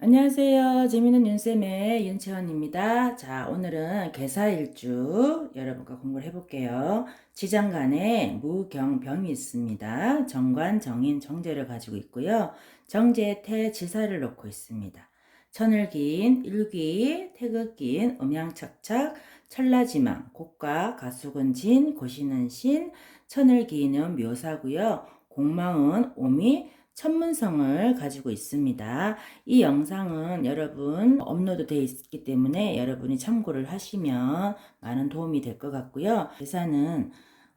안녕하세요. 재미있는 윤쌤의 윤채원입니다. 자, 오늘은 개사일주 여러분과 공부를 해볼게요. 지장간에 무경병이 있습니다. 정관, 정인, 정제를 가지고 있고요. 정제, 태, 지사를 놓고 있습니다. 천을기인, 일기, 태극기인, 음양착착, 천라지망, 곡과, 가수근 진, 고시는 신, 천을기인은 묘사고요. 공망은 오미, 천문성을 가지고 있습니다. 이 영상은 여러분 업로드 되어 있기 때문에 여러분이 참고를 하시면 많은 도움이 될 것 같고요. 계산은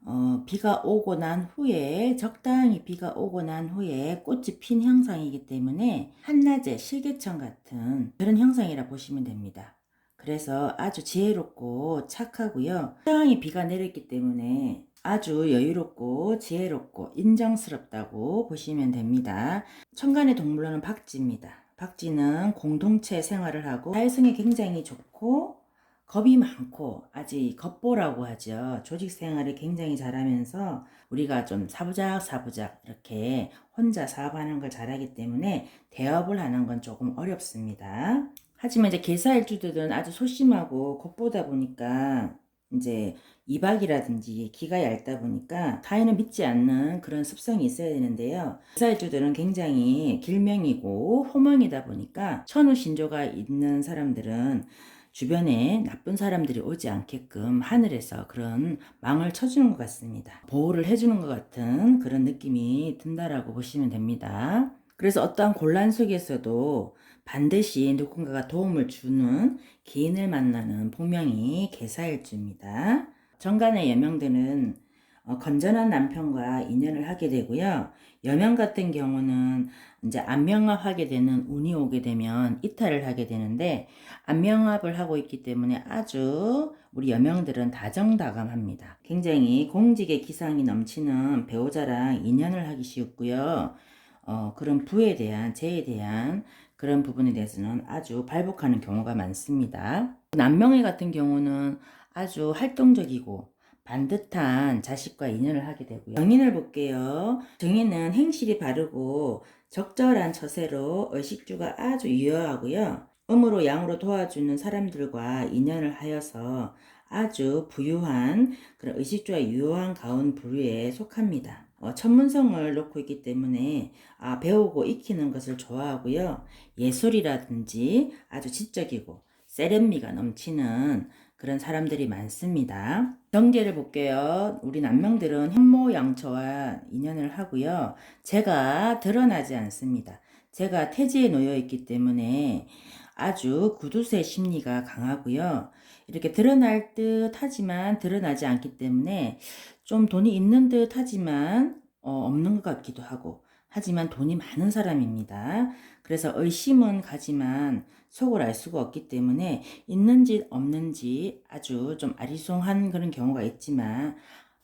어, 비가 오고 난 후에 적당히 비가 오고 난 후에 꽃이 핀 형상이기 때문에 한낮에 실개천 같은 그런 형상이라 보시면 됩니다. 그래서 아주 지혜롭고 착하고요. 적당히 비가 내렸기 때문에 아주 여유롭고 지혜롭고 인정스럽다고 보시면 됩니다. 천간의 동물로는 박쥐입니다. 박쥐는 공동체 생활을 하고 사회성이 굉장히 좋고 겁이 많고 아직 겁보라고 하죠. 조직 생활을 굉장히 잘하면서 우리가 좀 사부작 사부작 이렇게 혼자 사업하는 걸 잘하기 때문에 대업을 하는 건 조금 어렵습니다. 하지만 이제 개사일주들은 아주 소심하고 겁보다 보니까 이제 이박이라든지 기가 얇다 보니까 타인을 믿지 않는 그런 습성이 있어야 되는데요. 개사일주들은 굉장히 길명이고 호명이다 보니까 천우 신조가 있는 사람들은 주변에 나쁜 사람들이 오지 않게끔 하늘에서 그런 망을 쳐주는 것 같습니다. 보호를 해주는 것 같은 그런 느낌이 든다라고 보시면 됩니다. 그래서 어떠한 곤란 속에서도 반드시 누군가가 도움을 주는 기인을 만나는 복명이 개사일주입니다. 정간의 여명들은 어, 건전한 남편과 인연을 하게 되고요. 여명 같은 경우는 이제 안명합하게 되는 운이 오게 되면 이탈을 하게 되는데 안명합을 하고 있기 때문에 아주 우리 여명들은 다정다감합니다. 굉장히 공직의 기상이 넘치는 배우자랑 인연을 하기 쉽고요. 어, 그런 부에 대한 재에 대한 그런 부분에 대해서는 아주 발복하는 경우가 많습니다. 남명의 같은 경우는 아주 활동적이고 반듯한 자식과 인연을 하게 되고요. 정인을 볼게요. 정인은 행실이 바르고 적절한 처세로 의식주가 아주 유효하고요. 음으로 양으로 도와주는 사람들과 인연을 하여서 아주 부유한 그런 의식주가 유효한 가운 부류에 속합니다. 어, 천문성을 놓고 있기 때문에 아, 배우고 익히는 것을 좋아하고요. 예술이라든지 아주 지적이고 세련미가 넘치는 그런 사람들이 많습니다. 정제를 볼게요. 우리 남명들은 현모양처와 인연을 하고요. 제가 드러나지 않습니다. 제가 태지에 놓여 있기 때문에 아주 구두쇠 심리가 강하고요. 이렇게 드러날 듯 하지만 드러나지 않기 때문에 좀 돈이 있는 듯 하지만 어, 없는 것 같기도 하고 하지만 돈이 많은 사람입니다. 그래서 의심은 가지만 속을 알 수가 없기 때문에 있는지 없는지 아주 좀 아리송한 그런 경우가 있지만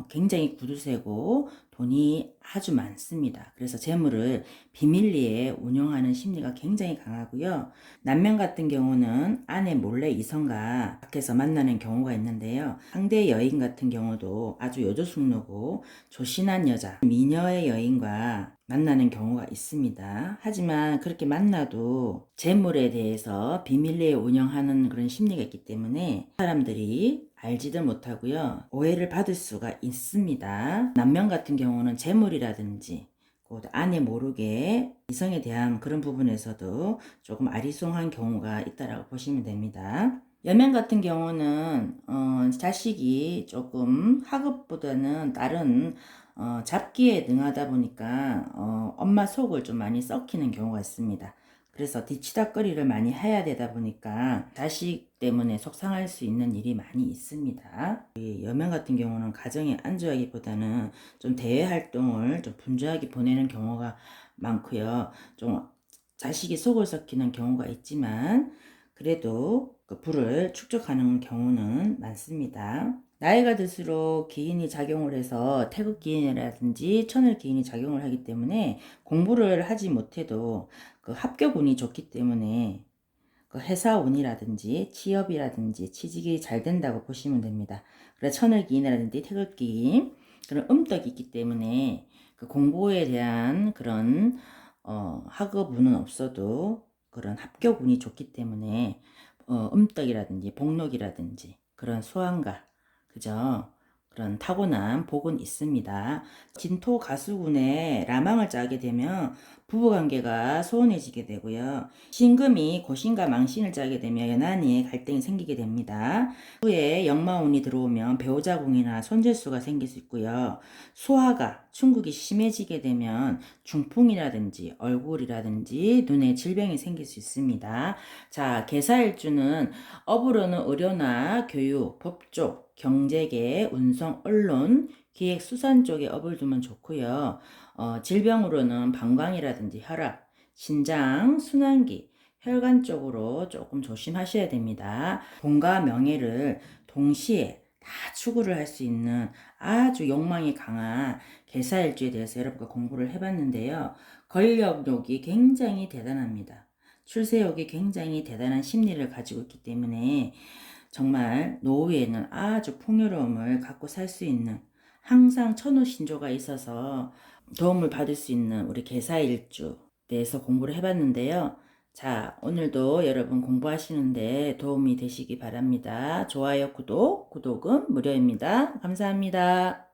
굉장히 구두쇠고 돈이 아주 많습니다. 그래서 재물을 비밀리에 운용하는 심리가 굉장히 강하고요. 남면 같은 경우는 아내 몰래 이성과 밖에서 만나는 경우가 있는데요. 상대 여인 같은 경우도 아주 여조숙노고 조신한 여자, 미녀의 여인과 만나는 경우가 있습니다. 하지만 그렇게 만나도 재물에 대해서 비밀리에 운영하는 그런 심리가 있기 때문에 사람들이 알지도 못하고요. 오해를 받을 수가 있습니다. 남면 같은 경우 는 재물이라든지 곧 아내 모르게 이성에 대한 그런 부분에서도 조금 아리송한 경우가 있다라고 보시면 됩니다. 여명 같은 경우는 어, 자식이 조금 학업보다는 다른 어, 잡기에 능하다 보니까 어, 엄마 속을 좀 많이 썩히는 경우가 있습니다. 그래서 뒤치다거리를 많이 해야 되다 보니까 자식 때문에 속상할 수 있는 일이 많이 있습니다. 이 여명 같은 경우는 가정에 안주하기보다는 좀 대외 활동을 좀 분주하게 보내는 경우가 많고요. 좀 자식이 속을 썩히는 경우가 있지만 그래도 그 불을 축적하는 경우는 많습니다. 나이가 들수록 기인이 작용을 해서 태극 기인이라든지 천을 기인이 작용을 하기 때문에 공부를 하지 못해도 그 합격 운이 좋기 때문에 그 회사 운이라든지 취업이라든지 취직이 잘 된다고 보시면 됩니다. 그래서 천을 기인이라든지 태극 기인 그런 음덕이 있기 때문에 그 공부에 대한 그런 어, 학업 운은 없어도 그 그런 합격운이 좋기 때문에 어, 음덕이라든지 복록이라든지 그런 수완과 그죠? 그런 타고난 복은 있습니다. 진토 가수군에 라망을 짜게 되면 부부관계가 소원해지게 되고요. 신금이 고신과 망신을 짜게 되면 연한이 갈등이 생기게 됩니다. 후에 역마운이 들어오면 배우자궁이나 손재수가 생길 수 있고요. 소화가 충국이 심해지게 되면 중풍이라든지 얼굴이라든지 눈에 질병이 생길 수 있습니다. 자, 개사일주는 업으로는 의료나 교육, 법조, 경제계, 운송, 언론, 기획, 수산 쪽에 업을 두면 좋고요. 어, 질병으로는 방광이라든지 혈압, 신장, 순환기, 혈관 쪽으로 조금 조심하셔야 됩니다. 돈과 명예를 동시에 다 추구를 할 수 있는 아주 욕망이 강한 개사일주에 대해서 여러분과 공부를 해봤는데요. 권력욕이 굉장히 대단합니다. 출세욕이 굉장히 대단한 심리를 가지고 있기 때문에 정말 노후에는 아주 풍요로움을 갖고 살 수 있는 항상 천우 신조가 있어서 도움을 받을 수 있는 우리 개사일주 대해서 공부를 해봤는데요. 자, 오늘도 여러분 공부하시는데 도움이 되시기 바랍니다. 좋아요, 구독, 구독은 무료입니다. 감사합니다.